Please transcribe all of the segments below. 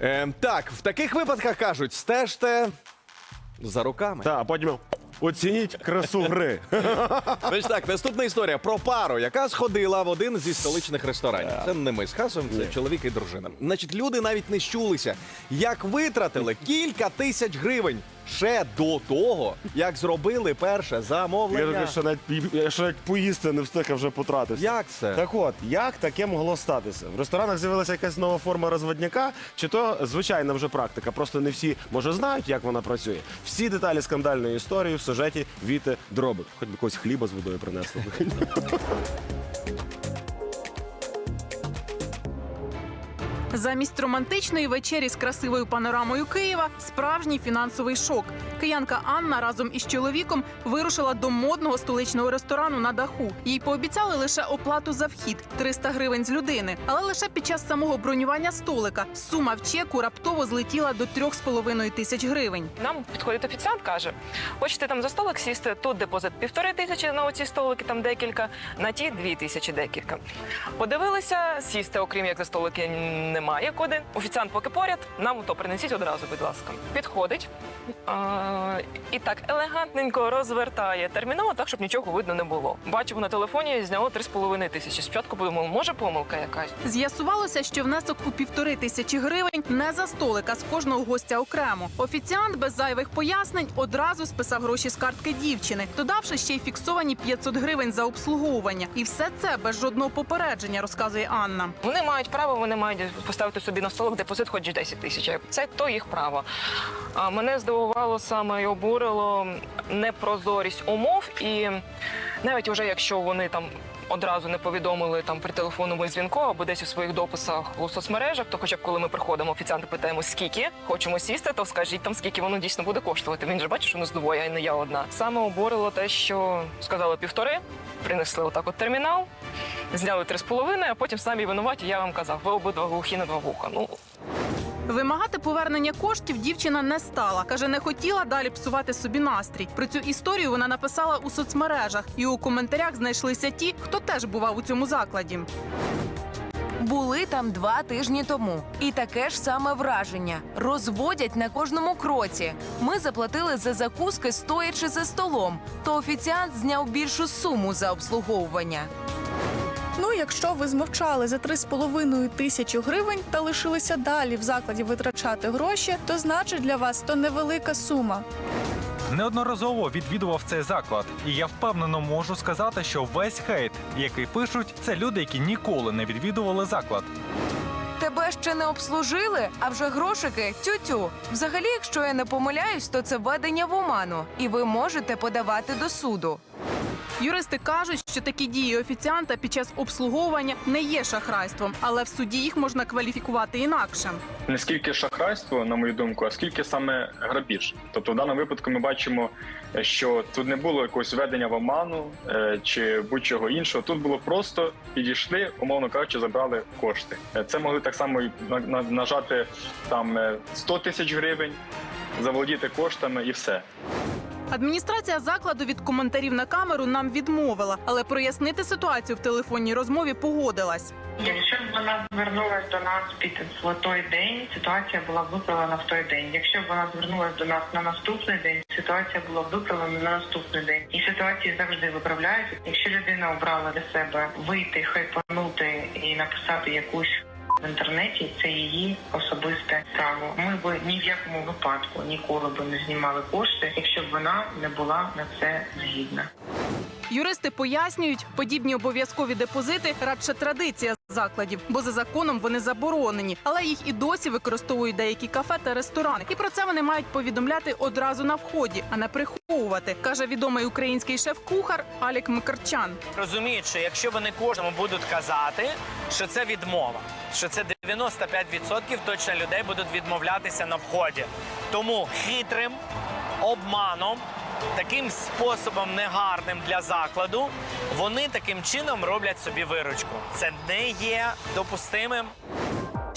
Ем, так, в таких випадках кажуть, стежте за руками. Та, а потім оцініть красу гри. Значить так, наступна історія про пару, яка сходила в один зі столичних ресторанів. Це не ми з Хасом, це чоловік і дружина. Значить, люди навіть не щулися, як витратили кілька тисяч гривень ще до того, як зробили перше Я замовлення. тобі ще навіть, пі- я ще навіть поїсти не встиг, а вже потратився. Як це? Так от, як таке могло статися? В ресторанах з'явилася якась нова форма розводняка, чи то звичайна вже практика? Просто не всі, може, знають, як вона працює. Всі деталі скандальної історії в сюжеті Віти Дробик. Хоч би якогось хліба з водою принесли. Замість романтичної вечері з красивою панорамою Києва справжній фінансовий шок. Киянка Анна разом із чоловіком вирушила до модного столичного ресторану на даху. Їй пообіцяли лише оплату за вхід 300 гривень з людини. Але лише під час самого бронювання столика сума в чеку раптово злетіла до 3,5 тисяч гривень. Нам підходить офіціант, каже: хочете там за столик сісти, тут депозит півтори тисячі на оці столики, там декілька, на ті дві тисячі декілька. Подивилися, сісти, окрім як за столики, немає куди. Офіціант поки поряд, нам то принесіть одразу, будь ласка. Підходить і так елегантненько розвертає термінал, так, щоб нічого видно не було. Бачимо на телефоні, зняло 3,5 тисячі. Спочатку подумали, може помилка якась. З'ясувалося, що внесок у півтори тисячі гривень не за столик, а з кожного гостя окремо. Офіціант без зайвих пояснень одразу списав гроші з картки дівчини, додавши ще й фіксовані 500 гривень за обслуговування. І все це без жодного попередження, розказує Анна. Вони мають право, вони мають поставити собі на столик депозит хоч 10 тисяч. Це то їх право. А мене здивувало саме і обурило непрозорість умов, і навіть вже якщо вони там. Одразу не повідомили там при телефонному дзвінку або десь у своїх дописах у соцмережах, то хоча б коли ми приходимо, офіціанти питаємо, скільки хочемо сісти, то скажіть там, скільки воно дійсно буде коштувати. Він же бачить, що нас двоє, а не я одна. Саме обурило те, що сказали півтори, принесли отак от термінал, зняли три з половиною, а потім самі винуваті. Я вам казав, ви обидва глухі на два вуха. Ну Вимагати повернення коштів дівчина не стала. каже, не хотіла далі псувати собі настрій. Про цю історію вона написала у соцмережах, і у коментарях знайшлися ті, хто теж бував у цьому закладі. Були там два тижні тому, і таке ж саме враження. Розводять на кожному кроці. Ми заплатили за закуски, стоячи за столом. То офіціант зняв більшу суму за обслуговування. Ну, якщо ви змовчали за 3,5 тисячі гривень та лишилися далі в закладі витрачати гроші, то значить для вас то невелика сума. Неодноразово відвідував цей заклад, і я впевнено можу сказати, що весь хейт, який пишуть, це люди, які ніколи не відвідували заклад. Тебе ще не обслужили, а вже грошики тю-тю. Взагалі, якщо я не помиляюсь, то це введення в оману, і ви можете подавати до суду. Юристи кажуть, що такі дії офіціанта під час обслуговування не є шахрайством, але в суді їх можна кваліфікувати інакше. не скільки шахрайство, на мою думку, а скільки саме грабіж. Тобто, в даному випадку ми бачимо, що тут не було якогось введення в оману е, чи будь-чого іншого. Тут було просто підійшли, умовно кажучи, забрали кошти. Е, Це могли так само нажати там е, 100 тисяч гривень, заволодіти коштами і все. Адміністрація закладу від коментарів на камеру нам відмовила, але прояснити ситуацію в телефонній розмові погодилась. Якщо б вона звернулася до нас під в той день, ситуація була б виправлена в той день. Якщо б вона звернулася до нас на наступний день, ситуація була б виправлена на наступний день. І ситуації завжди виправляються. Якщо людина обрала для себе вийти, хайпанути і написати якусь в інтернеті, це її особисте право. Ми б ні в якому випадку ніколи б не знімали кошти, якщо б вона не була на це згідна. Юристи пояснюють, подібні обов'язкові депозити радше традиція закладів, бо за законом вони заборонені, але їх і досі використовують деякі кафе та ресторани. І про це вони мають повідомляти одразу на вході, а не приховувати, каже відомий український шеф-кухар Алік Микарчан. розуміють, що якщо вони кожному будуть казати, що це відмова, що це 95% точно людей будуть відмовлятися на вході. Тому хитрим обманом, таким способом негарним для закладу, вони таким чином роблять собі виручку. Це не є допустимим.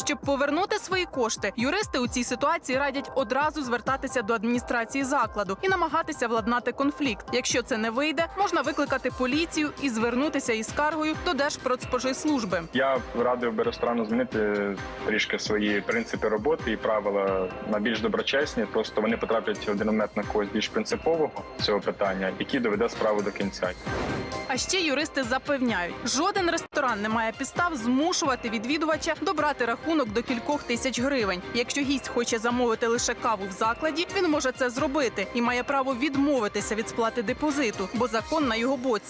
Щоб повернути свої кошти, юристи у цій ситуації радять одразу звертатися до адміністрації закладу і намагатися владнати конфлікт. Якщо це не вийде, можна викликати поліцію і звернутися із скаргою до Держпродспоживслужби. Я радив би ресторану змінити трішки свої принципи роботи і правила на більш доброчесні. Просто вони потраплять в один момент на когось більш принципового цього питання, який доведе справу до кінця. А ще юристи запевняють, жоден ресторан не має підстав змушувати відвідувача добрати рахунок до кількох тисяч гривень. Якщо гість хоче замовити лише каву в закладі, він може це зробити і має право відмовитися від сплати депозиту, бо закон на його боці.